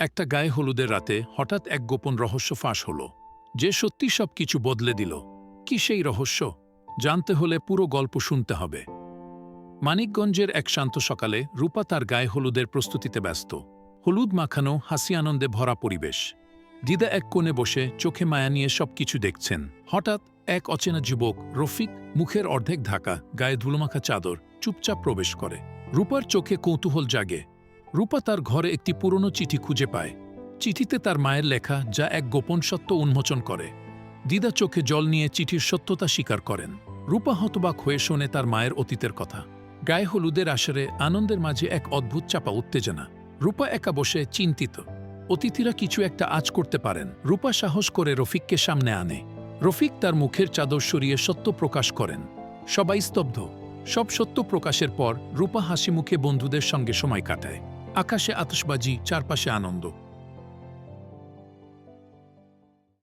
একটা গায়ে হলুদের রাতে হঠাৎ এক গোপন রহস্য ফাঁস হল। যে সত্যি সব কিছু বদলে দিল। কি সেই রহস্য? জানতে হলে পুরো গল্প শুনতে হবে। মানিকগঞ্জের এক শান্ত সকালে রূপা তার গায়ে হলুদের প্রস্তুতিতে ব্যস্ত। হলুদ মাখানো, হাসি আনন্দে ভরা পরিবেশ। দিদা এক কোণে বসে চোখে মায়া নিয়ে সবকিছু দেখছেন। হঠাৎ এক অচেনা যুবক, রফিক, মুখের অর্ধেক ঢাকা, গায়ে ধুলোমাখা চাদর, চুপচাপ প্রবেশ করে। রূপার চোখে কৌতূহল জাগে। রূপা তার ঘরে একটি পুরনো চিঠি খুঁজে পায়। চিঠিতে তার মায়ের লেখা, যা এক গোপন সত্য উন্মোচন করে। দিদা চোখে জল নিয়ে চিঠির সত্যতা স্বীকার করেন। রূপা হতবাক হয়ে শোনে তার মায়ের অতীতের কথা। গায়ে হলুদের আসরে আনন্দের মাঝে এক অদ্ভুত চাপা উত্তেজনা। রূপা একা বসে চিন্তিত। অতিথিরা কিছু একটা আজ করতে পারেন। রূপা সাহস করে রফিককে সামনে আনে। রফিক তার মুখের চাদর সরিয়ে সত্য প্রকাশ করেন। সবাই স্তব্ধ। সব সত্য প্রকাশের পর রূপা হাসি মুখে বন্ধুদের সঙ্গে সময় কাটায়। আকাশে আতশবাজি চারপাশে আনন্দ।